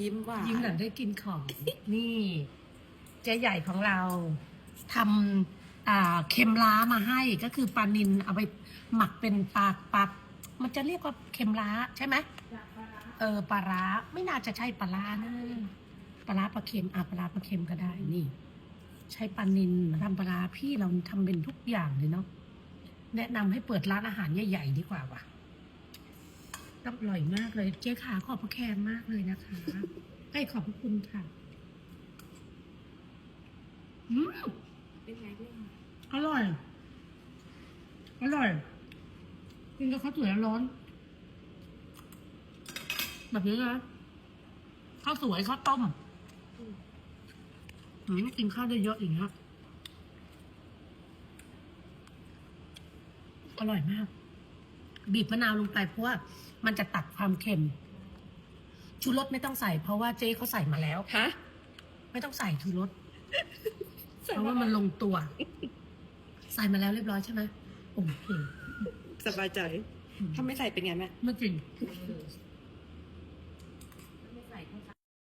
ยิ้มหวาน ยิ้มหลังได้กินของ นี่เจ๊ใหญ่ของเราทำอ่าเค็มล้ามาให้ก็คือปลานินเอาไปหมักเป็นปลาปลามันจะเรียกว่าเค็มล้าใช่ไหมเออปลาร้าไม่น่าจะใช่ปลาร้านะปลาร้าปลาเค็มอะปลาร้าปลาเค็มก็ได้นี่ ใช้ปลานินมาทำปลาร้าพี่เราทำเป็นทุกอย่างเลยเนาะแนะนำให้เปิดร้านอาหารใหญ่ ๆ ดีกว่าว่ะต้ อร่อยมากเลย เจ๊ขาขอบพระแคนมากเลยนะคะให้ขอบพระคุณค่ะอืมเป็นไงบ้างอร่อย อร่อยกินกับข้าวสวยร้อน แบบนี้นะข้าวสวยข้าวต้มอืมกินข้าวได้เยอะอย่างเงี้ยอร่อยมาก บีบมะนาวลงไปเพราะว่ามันจะตัดความเค็ม ชูรสไม่ต้องใส่ เพราะว่าเจ๊เขาใส่มาแล้ว ฮะไม่ต้องใส่ชูรสเพราะว่ามันลงตัว ใส่มาแล้วเรียบร้อยใช่ไหมโอเคสบายใจ ถ้าไม่ใส่เป็นไงแม่ไม่จริง